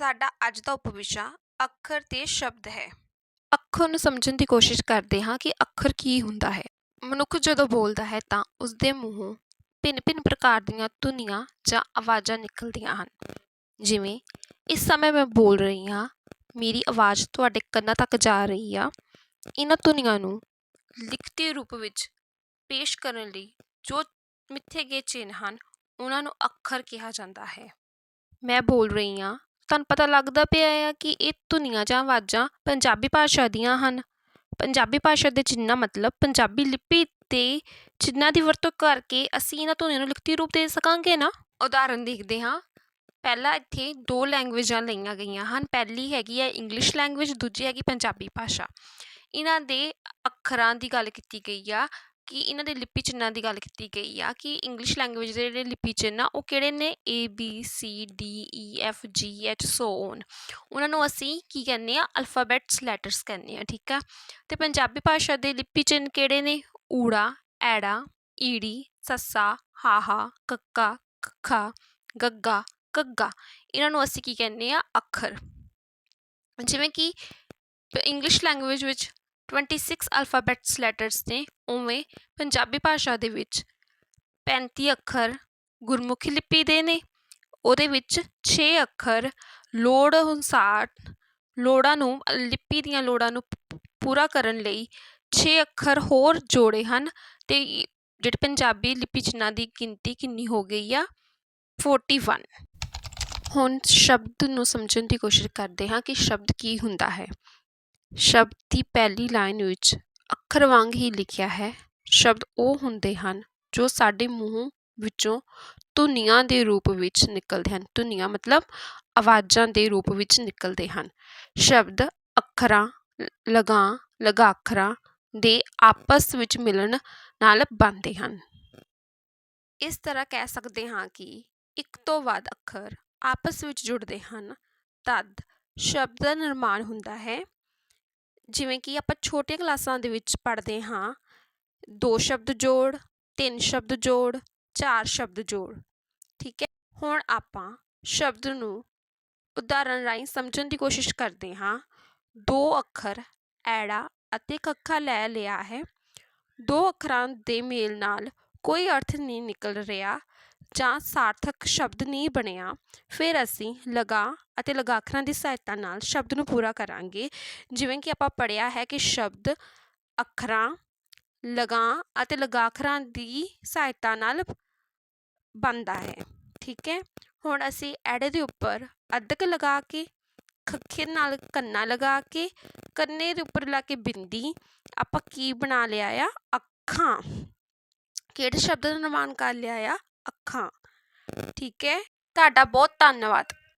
ਸਾਡਾ ਅੱਜ ਦਾ ਉਪਵਿਸ਼ਾ ਅੱਖਰ ਤੇ ਸ਼ਬਦ ਹੈ। ਅੱਖਰ ਨੂੰ ਸਮਝਣ ਦੀ ਕੋਸ਼ਿਸ਼ ਕਰਦੇ ਹਾਂ ਕਿ ਅੱਖਰ ਕੀ ਹੁੰਦਾ ਹੈ। ਮਨੁੱਖ ਜਦੋਂ ਬੋਲਦਾ ਹੈ ਤਾਂ ਉਸਦੇ ਮੂੰਹੋਂ ਭਿੰਨ-ਭਿੰਨ ਪ੍ਰਕਾਰ ਦੀਆਂ ਧੁਨੀਆਂ ਜਾਂ ਆਵਾਜ਼ਾਂ ਨਿਕਲਦੀਆਂ ਹਨ। ਜਿਵੇਂ, ਇਸ ਸਮੇਂ ਮੈਂ ਬੋਲ ਰਹੀ ਹਾਂ, ਮੇਰੀ ਆਵਾਜ਼ ਤੁਹਾਡੇ ਕੰਨਾਂ ਤੱਕ ਜਾ ਰਹੀ ਆ। ਇਹਨਾਂ ਧੁਨੀਆਂ ਨੂੰ ਲਿਖਤੀ ਰੂਪ ਵਿੱਚ ਪੇਸ਼ ਕਰਨ ਲਈ ਜੋ ਮਿੱਥੇ ਗਏ ਚਿੰਨ੍ਹ ਹਨ ਉਹਨਾਂ ਨੂੰ ਅੱਖਰ ਕਿਹਾ ਜਾਂਦਾ ਹੈ। ਮੈਂ ਬੋਲ ਰਹੀ ਹਾਂ ਤੁਹਾਨੂੰ ਪਤਾ ਲੱਗਦਾ ਪਿਆ ਆ ਕਿ ਇਹ ਧੁਨੀਆਂ ਜਾਂ ਆਵਾਜ਼ਾਂ ਪੰਜਾਬੀ ਭਾਸ਼ਾ ਦੀਆਂ ਹਨ। ਪੰਜਾਬੀ ਭਾਸ਼ਾ ਦੇ ਚਿੰਨ੍ਹਾਂ ਮਤਲਬ ਪੰਜਾਬੀ ਲਿਪੀ ਤੇ ਚਿੰਨ੍ਹਾਂ ਦੀ ਵਰਤੋਂ ਕਰਕੇ ਅਸੀਂ ਇਹਨਾਂ ਧੁਨੀਆਂ ਨੂੰ ਲਿਖਤੀ ਰੂਪ ਦੇ ਸਕਾਂਗੇ ਨਾ? ਉਦਾਹਰਨ ਦੇਖਦੇ ਹਾਂ। ਪਹਿਲਾਂ ਇੱਥੇ ਦੋ ਲੈਂਗੁਏਜਾਂ ਲਈਆਂ ਗਈਆਂ ਹਨ। ਪਹਿਲੀ ਹੈਗੀ ਹੈ ਇੰਗਲਿਸ਼ ਲੈਂਗੁਏਜ, ਦੂਜੀ ਹੈਗੀ ਪੰਜਾਬੀ ਭਾਸ਼ਾ। ਇਹਨਾਂ ਦੇ ਅੱਖਰਾਂ ਦੀ ਗੱਲ ਕੀਤੀ ਗਈ ਆ। ਕਿ ਇਹਨਾਂ ਦੇ ਲਿਪੀ ਚਿੰਨ੍ਹਾਂ ਦੀ ਗੱਲ ਕੀਤੀ ਗਈ ਆ ਕਿ ਇੰਗਲਿਸ਼ ਲੈਂਗੁਏਜ ਦੇ ਜਿਹੜੇ ਲਿਪੀ ਚਿੰਨ੍ਹ ਆ, ਉਹ ਕਿਹੜੇ ਨੇ? A B C D E F G H so on ਉਹਨਾਂ ਨੂੰ ਅਸੀਂ ਕੀ ਕਹਿੰਦੇ ਆ? ਅਲਫਾਬੈਟਸ ਲੈਟਰਸ ਕਹਿੰਦੇ ਆ, ਠੀਕ ਆ? ਤੇ ਪੰਜਾਬੀ ਭਾਸ਼ਾ ਦੇ ਲਿਪੀ ਚਿੰਨ੍ਹ ਕਿਹੜੇ ਨੇ? ਊੜਾ, ਐੜਾ, ਈੜੀ, ਸੱਸਾ, ਹਾਹਾ, ਕੱਕਾ, ਕੱਖਾ, ਗੱਗਾ ਗੱਗਾ ਇਹਨਾਂ ਨੂੰ ਅਸੀਂ ਕੀ ਕਹਿੰਦੇ ਆ? ਅੱਖਰ। ਜਿਵੇਂ ਕਿ ਇੰਗਲਿਸ਼ ਲੈਂਗੁਏਜ ਵਿੱਚ 26 ਅਲਫਾਬੈਟਸ ਲੈਟਰਸ ਨੇ ਉਵੇਂ ਪੰਜਾਬੀ ਭਾਸ਼ਾ ਦੇ ਵਿੱਚ 35 ਅੱਖਰ ਗੁਰਮੁਖੀ ਲਿਪੀ ਦੇ ਨੇ, ਉਹਦੇ ਵਿੱਚ 6 ਅੱਖਰ ਲੋੜ ਅਨੁਸਾਰ ਲੋੜਾਂ ਨੂੰ, ਲਿਪੀ ਦੀਆਂ ਲੋੜਾਂ ਨੂੰ ਪੂਰਾ ਕਰਨ ਲਈ 6 ਅੱਖਰ ਹੋਰ ਜੋੜੇ ਹਨ ਤੇ ਜਿਹੜੇ ਪੰਜਾਬੀ ਲਿਪੀ ਚਿੰਨ੍ਹਾਂ ਦੀ ਗਿਣਤੀ ਕਿੰਨੀ ਹੋ ਗਈ ਆ 41 ਹੁਣ ਸ਼ਬਦ ਨੂੰ ਸਮਝਣ ਦੀ ਕੋਸ਼ਿਸ਼ ਕਰਦੇ ਹਾਂ ਕਿ ਸ਼ਬਦ ਕੀ ਹੁੰਦਾ ਹੈ। ਸ਼ਬਦ ਦੀ ਪਹਿਲੀ ਲਾਈਨ ਵਿੱਚ ਅੱਖਰ ਵਾਂਗ ਹੀ ਲਿਖਿਆ ਹੈ, ਸ਼ਬਦ ਉਹ ਹੁੰਦੇ ਹਨ ਜੋ ਸਾਡੇ ਮੂੰਹ ਵਿੱਚੋਂ ਧੁਨੀਆਂ ਦੇ ਰੂਪ ਵਿੱਚ ਨਿਕਲਦੇ ਹਨ। ਧੁਨੀਆਂ ਮਤਲਬ ਆਵਾਜ਼ਾਂ ਦੇ ਰੂਪ ਵਿੱਚ ਨਿਕਲਦੇ ਹਨ। ਸ਼ਬਦ ਅੱਖਰਾਂ, ਲਗਾ ਲਗਾਖਰਾਂ ਦੇ ਆਪਸ ਵਿੱਚ ਮਿਲਣ ਨਾਲ ਬਣਦੇ ਹਨ। ਇਸ ਤਰ੍ਹਾਂ ਕਹਿ ਸਕਦੇ ਹਾਂ ਕਿ ਇੱਕ ਤੋਂ ਵੱਧ ਅੱਖਰ ਆਪਸ ਵਿੱਚ ਜੁੜਦੇ ਹਨ। ਤਦ ਸ਼ਬਦ ਦਾ ਨਿਰਮਾਣ ਹੁੰਦਾ ਹੈ। ਜਿਵੇਂ ਕਿ ਆਪਾਂ ਛੋਟੀਆਂ ਕਲਾਸਾਂ ਦੇ ਵਿੱਚ ਪੜ੍ਹਦੇ ਹਾਂ, ਦੋ ਸ਼ਬਦ ਜੋੜ, ਤਿੰਨ ਸ਼ਬਦ ਜੋੜ, ਚਾਰ ਸ਼ਬਦ ਜੋੜ, ਠੀਕ ਹੈ? ਹੁਣ ਆਪਾਂ ਸ਼ਬਦ ਨੂੰ ਉਦਾਹਰਣ ਰਾਹੀਂ ਸਮਝਣ ਦੀ ਕੋਸ਼ਿਸ਼ ਕਰਦੇ ਹਾਂ। ਦੋ ਅੱਖਰ ਐੜਾ ਅਤੇ ਕੱਖਾ ਲੈ ਲਿਆ ਹੈ। ਦੋ ਅੱਖਰਾਂ ਦੇ ਮੇਲ ਨਾਲ ਕੋਈ ਅਰਥ ਨਹੀਂ ਨਿਕਲ ਰਿਹਾ। ਜਾਂ ਸਾਰਥਕ ਸ਼ਬਦ ਨਹੀਂ ਬਣਿਆ, ਫਿਰ ਅਸੀਂ ਲਗਾ ਅਤੇ ਲਗਾਖਰਾਂ ਦੀ ਸਹਾਇਤਾ ਨਾਲ ਸ਼ਬਦ ਨੂੰ ਪੂਰਾ ਕਰਾਂਗੇ। ਜਿਵੇਂ ਕਿ ਆਪਾਂ ਪੜ੍ਹਿਆ ਹੈ ਕਿ ਸ਼ਬਦ ਅੱਖਰਾਂ, ਲਗਾ ਅਤੇ ਲਗਾਖਰਾਂ ਦੀ ਸਹਾਇਤਾ ਨਾਲ ਬਣਦਾ ਹੈ। ਠੀਕ ਹੈ? ਹੁਣ ਅਸੀਂ ਐੜੇ ਦੇ ਉੱਪਰ ਅੱਧਕ ਲਗਾ ਕੇ, ਖੱਖੇ ਨਾਲ ਕੰਨਾ ਲਗਾ ਕੇ, ਕੰਨੇ ਦੇ ਉੱਪਰ ਲਾ ਕੇ ਬਿੰਦੀ, ਆਪਾਂ ਕੀ ਬਣਾ ਲਿਆ ਆ? ਅੱਖਾਂ। ਕਿਹੜੇ ਸ਼ਬਦ ਦਾ ਨਿਰਮਾਣ ਕਰ ਲਿਆ ਆ? ਅੱਖਾਂ। ਠੀਕ ਹੈ? ਤੁਹਾਡਾ ਬਹੁਤ ਧੰਨਵਾਦ।